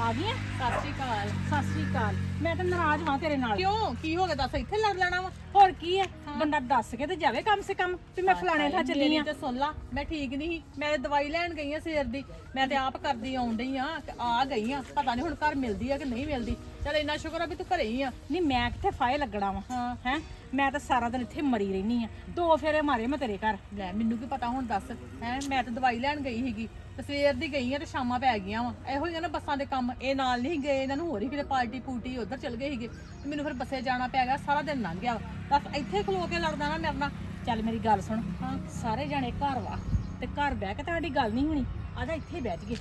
ਆ ਗਈ ਸਤਿ ਸ਼੍ਰੀ ਅਕਾਲ। ਸਤਿ ਸ਼੍ਰੀ ਅਕਾਲ। ਮੈਂ ਤਾਂ ਨਾਰਾਜ਼ ਵਾਂ ਤੇਰੇ ਨਾਲ। ਕਿਉਂ? ਕੀ ਹੋ ਗਿਆ ਦੱਸ ਇੱਥੇ ਲੜ ਲੈਣਾ ਵਾ? ਹੋਰ ਕੀ ਹੈ ਬੰਦਾ ਦੱਸ ਕੇ ਤੇ ਜਾਵੇ ਕਮ ਸੇ ਕਮ ਵੀ ਮੈਂ ਫਲਾਣੇ ਥਾਂ ਚੱਲੀ ਮੇਰੀ ਆ। ਤੇ ਸੁਣ ਲਾ ਮੈਂ ਠੀਕ ਨਹੀਂ ਸੀ ਮੈਂ ਤੇ ਦਵਾਈ ਲੈਣ ਗਈ ਆ ਸਵੇਰ ਦੀ ਮੈਂ ਤੇ ਆਪ ਕਰਦੀ ਆਉਣ ਡਈ ਆ ਤੇ ਆ ਗਈ ਆ ਪਤਾ ਨਹੀਂ ਹੁਣ ਘਰ ਮਿਲਦੀ ਆ ਕਿ ਨਹੀਂ ਮਿਲਦੀ। ਚੱਲ ਇੰਨਾ ਸ਼ੁਕਰ ਆ ਵੀ ਤੂੰ ਘਰੇ ਹੀ ਆ। ਨਹੀਂ ਮੈਂ ਕਿੱਥੇ ਫਾਇ ਲੱਗਣਾ ਵਾ ਹਾਂ। ਹੈ? ਮੈਂ ਤਾਂ ਸਾਰਾ ਦਿਨ ਇੱਥੇ ਮਰੀ ਰਹਿਨੀ ਆ। ਦੋ ਫੇਰੇ ਮਾਰੇ ਮੈਂ ਤੇਰੇ ਘਰ। ਲੈ ਮੈਨੂੰ ਕੀ ਪਤਾ ਹੁਣ ਦੱਸ ਹੈ ਮੈਂ ਤਾਂ ਦਵਾਈ ਲੈਣ ਗਈ ਸੀਗੀ ਤੇ ਸਵੇਰ ਦੀ ਗਈ ਆ ਤੇ ਸ਼ਾਮਾਂ ਪੈ ਗਈਆਂ ਵਾ। ਇਹੋ ਹੀ ਆ ਨਾ ਬੱਸਾਂ ਦੇ ਕੰਮ। ਇਹ ਨਾਲ ਨਹੀਂ ਗਏ ਇਹਨਾਂ ਨੂੰ ਹੋਰ ਹੀ ਕਿਤੇ ਪਾਰਟੀ ਪੂਟੀ ਉਧਰ ਚਲ ਗਏ ਸੀਗੇ। ਤੇ ਮੈਨੂੰ ਫਿਰ ਬੱਸੇ ਜਾਣਾ ਪੈ ਗਿਆ ਸਾਰਾ ਦਿਨ ਲੰਘ ਗਿਆ। ਦੱਸ ਇੱਥੇ ਖਲੋ ਕੇ ਲੜਦਾ ਨਾ ਮੇਰੇ ਨਾਲ। ਚੱਲ ਮੇਰੀ ਗੱਲ ਸੁਣ। ਹਾਂ ਸਾਰੇ ਜਾਣੇ ਘਰ ਵਾ। ਤੇ ਘਰ ਬਹਿ ਕੇ ਤੁਹਾਡੀ ਗੱਲ ਨਹੀਂ ਹੋਣੀ। ਆ ਜਾ ਇੱਥੇ ਬੈਠ ਗਏ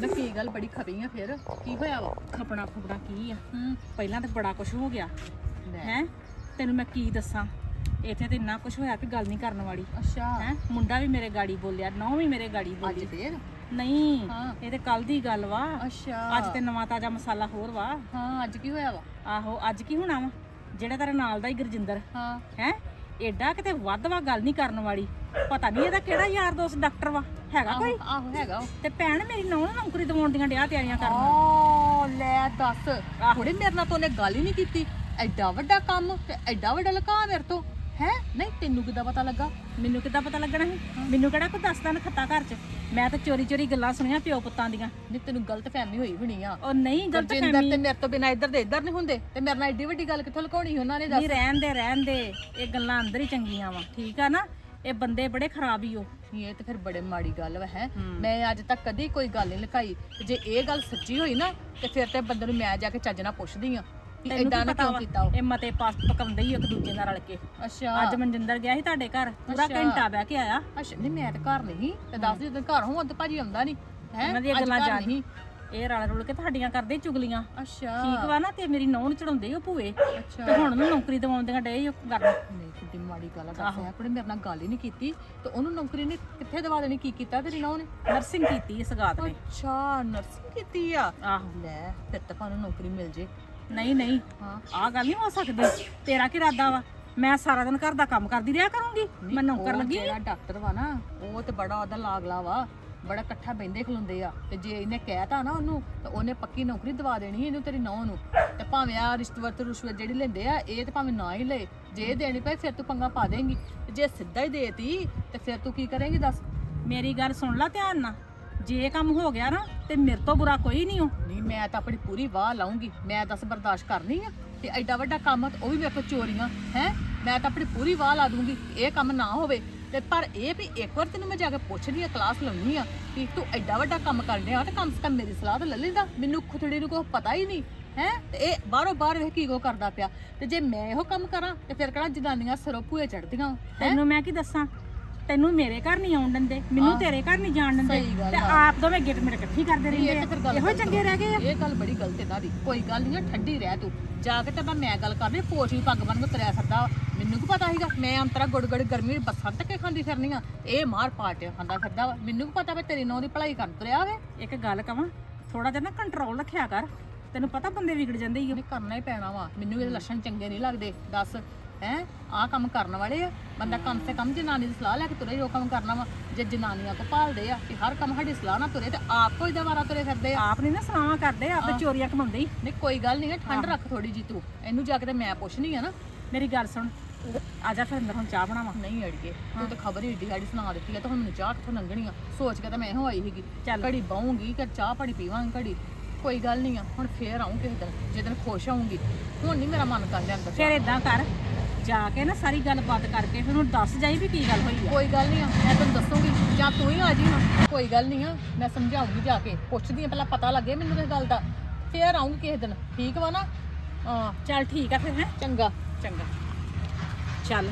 ਨਾ ਕੀ ਗੱਲ ਬੜੀ ਖਪੀ ਆ ਫਿਰ? ਕੀ ਹੋਇਆ ਵਾ? ਖਪਣਾ ਖਪਣਾ ਕੀ ਆ? ਹੂੰ ਪਹਿਲਾਂ ਤਾਂ ਬੜਾ ਕੁਝ ਹੋ ਗਿਆ। ਹੈ? ਤੈਨੂੰ ਮੈਂ ਕੀ ਦੱਸਾਂ? ਇੱਥੇ ਤੇ ਇੰਨਾ ਕੁਝ ਹੋਇਆ ਕਿ ਗੱਲ ਨਹੀਂ ਕਰਨ ਵਾਲੀ। ਅੱਛਾ। ਹੈ? ਮੁੰਡਾ ਵੀ ਮੇਰੇ ਗਾੜੀ ਬੋਲਿਆ ਨੌ ਵੀ ਮੇਰੇ ਗਾੜੀ ਅੱਜ ਬੋਲੀ। ਫੇਰ? ਨਹੀਂ ਹਾਂ। ਇਹ ਤੇ ਕੱਲ ਦੀ ਗੱਲ ਵਾ। ਅੱਛਾ। ਅੱਜ ਤੇ ਨਵਾਂ ਤਾਜ਼ਾ ਮਸਾਲਾ ਹੋਰ ਵਾ। ਹਾਂ ਅੱਜ ਕੀ ਹੋਇਆ ਵਾ? ਆਹੋ ਅੱਜ ਕੀ ਹੋਣਾ ਵਾ? ਜਿਹੜਾ ਤੇਰੇ ਨਾਲ ਦਾ ਹੀ ਗੁਰਜਿੰਦਰ। ਹਾਂ। ਹੈ? ਐਡਾ ਕਿਤੇ ਵੱਧ ਵਾ ਗੱਲ ਨਹੀਂ ਕਰਨ ਵਾਲੀ। ਪਤਾ ਨਹੀਂ ਇਹਦਾ ਕਿਹੜਾ ਯਾਰ ਦੋਸਤ ਡਾਕਟਰ ਵਾ। ਹੈਗਾ ਆਹੋ ਕੋਈ? ਆਹੋ ਹੈਗਾ ਉਹ। ਤੇ ਭੈਣ ਮੇਰੀ ਨੌਂ ਨੂੰ ਨੌਕਰੀ ਦਿਵਾਉਣ ਦੀਆਂ ਡਿਆ ਤਿਆਰੀਆਂ ਕਰਨ ਓ ਲੈ ਦੱਸ। ਥੋੜੀ ਮੇਰੇ ਨਾਲ ਤਾਂ ਉਹਨੇ ਗੱਲ ਹੀ ਨਹੀਂ ਕੀਤੀ। ਐਡਾ ਵੱਡਾ ਕੰਮ ਤੇ ਐਡਾ ਵੱਡਾ ਲਕਾ ਮੇਰੇ ਤੋਂ। ਹੈ? ਨਹੀਂ ਤੈਨੂੰ ਕਿੱਦਾਂ ਪਤਾ ਲੱਗਾ? ਮੈਨੂੰ ਕਿੱਦਾਂ ਪਤਾ ਲੱਗਣਾ ਸੀ? ਮੈਨੂੰ ਕਿਹੜਾ ਕੋਈ ਦੱਸਦਾ ਨਾ ਖੱਤਾ ਘਰ 'ਚ? ਮੈਂ ਤਾਂ ਚੋਰੀ ਚੋਰੀ ਗੱਲਾਂ ਸੁਣੀਆਂ ਪਿਓ ਪੁੱਤਾਂ ਦੀਆਂ। ਨਹੀਂ ਤੈਨੂੰ ਗਲਤ ਫਹਿਮੀ ਹੋਈ ਹੋਣੀ ਆ। ਉਹ ਨਹੀਂ ਗਲਤ ਫਹਿਮੀ। ਤੇ ਮੇਰੇ ਤੋਂ ਬਿਨਾ ਇੱਧਰ ਦੇ ਇੱਧਰ ਨਹੀਂ ਹੁੰਦੇ। ਤੇ ਮੇਰੇ ਨਾਲ ਐਡੀ ਵੱਡੀ ਗੱਲ ਕਿੱਥੋਂ ਲੁਕਾਉਣੀ ਉਹਨਾਂ ਨੇ ਦੱਸ? ਨਹੀਂ ਰਹਿਣ ਦੇ ਰਹਿਣ ਦੇ। ਇਹ ਗੱਲਾਂ ਅੰਦਰ ਹੀ ਚੰਗੀਆਂ ਵਾ। ਠੀਕ ਆ ਨਾ? ਇਹ ਬੰਦੇ ਬੜੇ ਖਰਾਬ ਹੀ ਹੋ ਇਹ ਤੇ ਫਿਰ ਬੜੇ ਮਾੜੀ ਗੱਲ ਵਾ ਹੈ। ਮੈਂ ਅੱਜ ਤੱਕ ਕਦੀ ਕੋਈ ਗੱਲ ਨਹੀਂ ਲੁਕਾਈ। ਤੇ ਜੇ ਇਹ ਗੱਲ ਸੱਚੀ ਹੋਈ ਨਾ ਤੇ ਫਿਰ ਤੇ ਬੰਦੇ ਨੂੰ ਮੈਂ ਜਾ ਕੇ ਚੱਜ ਨਾਲ ਪੁੱਛਦੀ ਆ। ਤੈਨੂੰ ਕੀ ਨਾ ਕਿਉਂ ਵਾ? ਕੀਤਾ ਉਹ? ਇਹ ਮਤੇ ਪਾਸ ਪਕਾਉਂਦੇ ਹੀ ਇੱਕ ਦੂਜੇ ਨਾਲ ਰਲ ਕੇ। ਅੱਛਾ। ਅੱਜ ਮਨਜਿੰਦਰ ਗਿਆ ਸੀ ਤੁਹਾਡੇ ਘਰ? ਪੂਰਾ ਅੱਛਾ। ਘੰਟਾ ਬਹਿ ਕੇ ਆਇਆ। ਅੱਛਾ ਨਹੀਂ ਮੈਂ ਤਾਂ ਘਰ ਨਹੀਂ ਤੇ ਦੱਸ ਜਦੋਂ ਘਰ ਹੋਵਾਂ ਤੇ ਭਾਜੀ ਆਉਂਦਾ ਨਹੀਂ। ਹੈ? ਉਹਨਾਂ ਦੀਆਂ ਗੱਲਾਂ ਜਾਣੀ ਇਹ ਰਲ ਰੁਲ ਕੇ ਤੁਹਾਡੀਆਂ ਕਰਦੇ ਚੁਗਲੀਆਂ। ਅੱਛਾ। ਠੀਕ ਵਾ ਨਾ ਤੇ ਮੇਰੀ ਨੌਂ ਨੂੰ ਚੜਾਉਂਦੇ ਉਹ ਭੂਏ। ਅੱਛਾ। ਤੇ ਹੁਣ ਉਹਨੂੰ ਨੌਕਰੀ ਦਿਵਾਉਂਦੀਆਂ ਡੇ ਉਹ ਕਰਨ ਨਹੀਂ ਕਿੱਡੀ ਮਾੜੀ ਗੱਲ ਆ ਦੱਸ ਹੈ ਆਪਣੇ ਮੇਰੇ ਨਾਲ ਗੱਲ ਹੀ ਨਹੀਂ ਕੀਤੀ। ਤੇ ਉਹਨੂੰ ਨੌਕਰੀ ਨੇ ਕਿੱਥੇ ਦਵਾ ਦੇਣੀ ਕੀ ਕੀਤਾ ਤੇਰੀ ਨੌਂ ਨੇ? ਨਰਸਿੰਗ ਕੀਤੀ ਇਸ ਗਾਤ ਨੇ। ਅੱਛਾ ਨਰਸਿੰਗ ਕੀਤੀ ਆ? ਆਹੋ। ਲੈ ਫਿਰ ਤਾਂ ਭਾਨੂੰ ਨੌਕਰੀ ਮਿਲ ਜੇ। ਨਹੀਂ ਨਹੀਂ। ਹਾਂ ਆਹ ਗੱਲ ਨਹੀਂ ਹੋ ਸਕਦੀ। ਤੇਰਾ ਕੀ ਇਰਾਦਾ ਵਾ? ਮੈਂ ਸਾਰਾ ਦਿਨ ਘਰ ਦਾ ਕੰਮ ਕਰਦੀ ਰਿਹਾ ਕਰੂੰਗੀ। ਮੈਂ ਨੌਕਰ ਲੱਗੀ ਜਿਹੜਾ ਡਾਕਟਰ ਵਾ ਨਾ ਉਹ ਤੇ ਬੜਾ ਉਹਦਾ ਲਾਗਲਾ ਵਾ ਬੜਾ ਇਕੱਠਾ ਬੈੰਦੇ ਖਲੋਂਦੇ ਆ। ਤੇ ਜੇ ਇਹਨੇ ਕਹਿਤਾ ਨਾ ਉਹਨੂੰ ਤਾਂ ਉਹਨੇ ਪੱਕੀ ਨੌਕਰੀ ਦਵਾ ਦੇਣੀ ਇਹਨੂੰ ਤੇਰੀ ਨੌਂ ਨੂੰ। ਤੇ ਭਾਵੇਂ ਆ ਰਿਸ਼ਵਤ ਰੁਸ਼ਵਤ ਜਿਹੜੀ ਲੈਂਦੇ ਆ ਇਹ ਤੇ ਭਾਵੇਂ ਨਾ ਹੀ ਲਏ ਜੇ ਇਹ ਦੇਣੀ ਪਏ ਫਿਰ ਤੂੰ ਪੰਗਾ ਪਾ ਦੇਂਗੀ। ਤੇ ਜੇ ਸਿੱਧਾ ਹੀ ਦੇਤੀ ਤੇ ਫਿਰ ਤੂੰ ਕੀ ਕਰੇਂਗੀ ਦੱਸ? ਮੇਰੀ ਗੱਲ ਸੁਣ ਲੈ ਧਿਆਨ ਨਾਲ। ਜੇ ਕੰਮ ਹੋ ਗਿਆ ਨਾ ਤੇ ਮੇਰੇ ਤੋਂ ਬੁਰਾ ਕੋਈ ਨਹੀਂ ਹੋ ਨਹੀਂ ਮੈਂ ਤਾਂ ਆਪਣੀ ਪੂਰੀ ਵਾਹ ਲਾਉਂਗੀ ਮੈਂ ਦੱਸ ਬਰਦਾਸ਼ਤ ਕਰਨੀ ਆ। ਤੇ ਐਡਾ ਵੱਡਾ ਕੰਮ ਆ ਤੇ ਉਹ ਵੀ ਮੇਰੇ ਕੋਲ ਚੋਰੀਆਂ ਹੈ? ਮੈਂ ਤਾਂ ਆਪਣੀ ਪੂਰੀ ਵਾਹ ਲਾ ਦੂੰਗੀ ਇਹ ਕੰਮ ਨਾ ਹੋਵੇ। ਤੇ ਪਰ ਇਹ ਵੀ ਇੱਕ ਵਾਰ ਤੈਨੂੰ ਮੈਂ ਜਾ ਕੇ ਪੁੱਛਦੀ ਆ ਕਲਾਸ ਲਾਉਣੀ ਆ ਕਿ ਤੂੰ ਐਡਾ ਵੱਡਾ ਕੰਮ ਕਰਨ ਡਿਆ ਤੇ ਕਮ ਸੇ ਕਮ ਮੇਰੀ ਸਲਾਹ ਤਾਂ ਲੈ ਲੈਂਦਾ। ਮੈਨੂੰ ਖੁਥੜੀ ਨੂੰ ਕੋਈ ਪਤਾ ਹੀ ਨਹੀਂ ਹੈ? ਤੇ ਇਹ ਬਾਹਰੋਂ ਬਾਹਰ ਵੇਖ ਕੀ ਕੋ ਕਰਦਾ ਪਿਆ। ਤੇ ਜੇ ਮੈਂ ਇਹੋ ਕੰਮ ਕਰਾਂ ਤੇ ਫਿਰ ਕਿਹੜਾ ਜਨਾਨੀਆਂ ਸਿਰੋਂ ਭੂਏ ਚੜਦੀਆਂ ਤੈਨੂੰ ਮੈਂ ਕੀ ਦੱਸਾਂ? ਤੈਨੂੰ ਮੇਰੇ ਘਰ ਨਹੀਂ ਆਉਣ ਦਿੰਦੇ ਮੈਨੂੰ ਤੇਰੇ ਘਰ ਨਹੀਂ ਜਾਣ ਦਿੰਦੇ। ਸਹੀ ਗੱਲ ਤੇ ਆ। ਆਪ ਦੋਵੇਂ ਗਿੱਟ ਮੇਰੇ ਇਕੱਠੀ ਕਰਦੇ ਰਹਿੰਦੇ ਆ। ਇਹੋ ਚੰਗੇ ਰਹਿ ਗਏ ਆ। ਇਹ ਗੱਲ ਬੜੀ ਗਲਤ ਹੈ ਦੀ ਕੋਈ ਗੱਲ ਨਹੀਂ ਠੰਡੀ ਰਹਿ ਤੂੰ। ਜਾ ਕੇ ਤਾਂ ਮੈਂ ਗੱਲ ਕਰਨੀ ਪੋਚ ਵੀ ਪੱਗ ਬੰਨ ਕੇ ਤੁਰਿਆ ਫਿਰਦਾ। ਵਾ। ਮੈਨੂੰ ਕੀ ਪਤਾ ਸੀਗਾ? ਮੈਂ ਅੰਤਰਾ ਗੁੜ ਗੁੜ ਗਰਮੀ ਵਿੱਚ ਬੱਸਾਂ ਧੱਕੇ ਖਾਂਦੀ ਫਿਰਨੀ ਆ। ਇਹ ਮਾਰ ਪਾਟਿਆ ਖਾਂਦਾ ਫਿਰਦਾ ਵਾ। ਮੈਨੂੰ ਕੀ ਪਤਾ ਵੀ ਤੇਰੀ ਨੌਂ ਦੀ ਭਲਾਈ ਕਰਨ ਤੁਰਿਆ ਵੇ? ਇੱਕ ਗੱਲ ਕਵਾਂ ਥੋੜਾ ਜਿਹਾ ਨਾ ਕੰਟਰੋਲ ਰੱਖਿਆ ਕਰ। ਤੈਨੂੰ ਪਤਾ ਬੰਦੇ ਵਿਗੜ ਜਾਂਦੇ ਹੀ ਆ। ਨਹੀਂ ਕਰਨਾ ਹੀ ਪੈਣਾ ਵਾ। ਮੈਨੂੰ ਇਹਦੇ ਲੱਛਣ ਚੰਗੇ ਨਹੀਂ ਲੱਗਦੇ। ਦੱਸ। ਹੈ ਆਹ ਕੰਮ ਕਰਨ ਵਾਲੇ ਆ। ਬੰਦਾ ਕਮ ਸੇ ਕਮ ਜਨਾਨੀ ਦੀ ਸਲਾਹ ਲੈ ਕੇ ਤੁਰੇ ਜੋ ਕੰਮ ਕਰਨਾ ਵਾ ਜੇ ਜਨਾਨੀਆਂ ਕੋ ਭਾਲਦੇ ਆ ਕਿ ਹਰ ਕੰਮ ਸਾਡੀ ਸਲਾਹ ਨਾਲ ਤੁਰੇ ਤੇ ਆਪ ਕੋਈ ਦਵਾਰਾ ਤੁਰੇ ਫਿਰਦੇ ਆ। ਆਪ ਨਹੀਂ ਨਾ ਸਲਾਹਾਂ ਕਰਦੇ ਆਪੇ ਚੋਰੀਆਂ ਕਮਾਉਂਦੇ ਹੀ। ਨਹੀਂ ਕੋਈ ਗੱਲ ਨਹੀਂ ਹੈ ਠੰਡ ਰੱਖ ਥੋੜੀ ਜੀ ਤੂੰ। ਇਹਨੂੰ ਜਾ ਕੇ ਤੇ ਮੈਂ ਪੁੱਛਣੀ ਆ ਨਾ। ਮੇਰੀ ਗੱਲ ਸੁਣ। ਆ ਜਾ ਫਿਰ ਅੰਦਰ ਹੁਣ ਚਾਹ ਬਣਾਵਾਂ। ਨਹੀਂ ਅੜੀਏ ਤੂੰ ਤਾਂ ਖਬਰ ਹੀ ਏਡੀ ਸਾਡੀ ਸੁਣਾ ਦਿੱਤੀ ਆ ਤਾਂ ਹੁਣ ਮੈਨੂੰ ਚਾਹ ਕਿੱਥੋਂ ਲੰਘਣੀ ਆ? ਸੋਚ ਕੇ ਤਾਂ ਮੈਂ ਇਹੋ ਆਈ ਸੀਗੀ। ਚੱਲ। ਘੜੀ ਬਾਉਂਗੀ ਕਿ ਚਾਹ ਪਾਣੀ ਪੀਵਾਂਗੀ ਘੜੀ। ਕੋਈ ਗੱਲ ਨਹੀਂ ਆ ਹੁਣ ਫੇਰ ਆਉਂ ਕਿਸੇ ਦਿਨ। ਜੇ ਦਿਨ ਖੁਸ਼ ਆਉਂਗੀ ਹੁਣ ਨਹੀਂ ਮੇਰਾ ਮਨ ਕਰਦਾ ਅੰਦਰ ਫਿਰ ਇਦਾਂ ਕਰ। ਜਾ ਕੇ ਨਾ ਸਾਰੀ ਗੱਲਬਾਤ ਕਰਕੇ ਫਿਰ ਉਹਨੂੰ ਦੱਸ ਜਾਈ ਵੀ ਕੀ ਗੱਲ ਹੋਈ ਆ। ਕੋਈ ਗੱਲ ਨਹੀਂ ਆ ਮੈਂ ਤੈਨੂੰ ਦੱਸੂਗੀ ਜਾਂ ਤੂੰ ਹੀ ਆ ਜੀ ਹਾਂ ਕੋਈ ਗੱਲ ਨਹੀਂ ਆ ਮੈਂ ਸਮਝਾਉਂਗੀ ਜਾ ਕੇ ਪੁੱਛਦੀ ਆ ਪਹਿਲਾਂ ਪਤਾ ਲੱਗੇ ਮੈਨੂੰ ਇਸ ਗੱਲ ਦਾ। ਫੇਰ ਆਉਂਗੀ ਕਿਸੇ ਦਿਨ ਠੀਕ ਵਾ ਨਾ? ਹਾਂ। ਚੱਲ ਠੀਕ ਆ ਫਿਰ ਹੈ? ਚੰਗਾ। ਚੰਗਾ। ਚੱਲ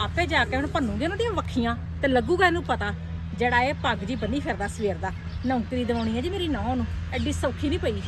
ਆਪੇ ਜਾ ਕੇ ਉਹਨੂੰ ਭੰਨੂਗੇ ਉਹਨਾਂ ਦੀਆਂ ਵੱਖੀਆਂ ਤੇ ਲੱਗੂਗਾ ਇਹਨੂੰ ਪਤਾ ਜਿਹੜਾ ਇਹ ਪੱਗ ਜੀ ਬੰਨੀ ਫਿਰਦਾ ਸਵੇਰ ਦਾ। ਨੌਕਰੀ ਦਿਵਾਉਣੀ ਹੈ ਜੀ ਮੇਰੀ ਨੌਂ ਨੂੰ ਐਡੀ ਸੌਖੀ ਨਹੀਂ ਪਈ।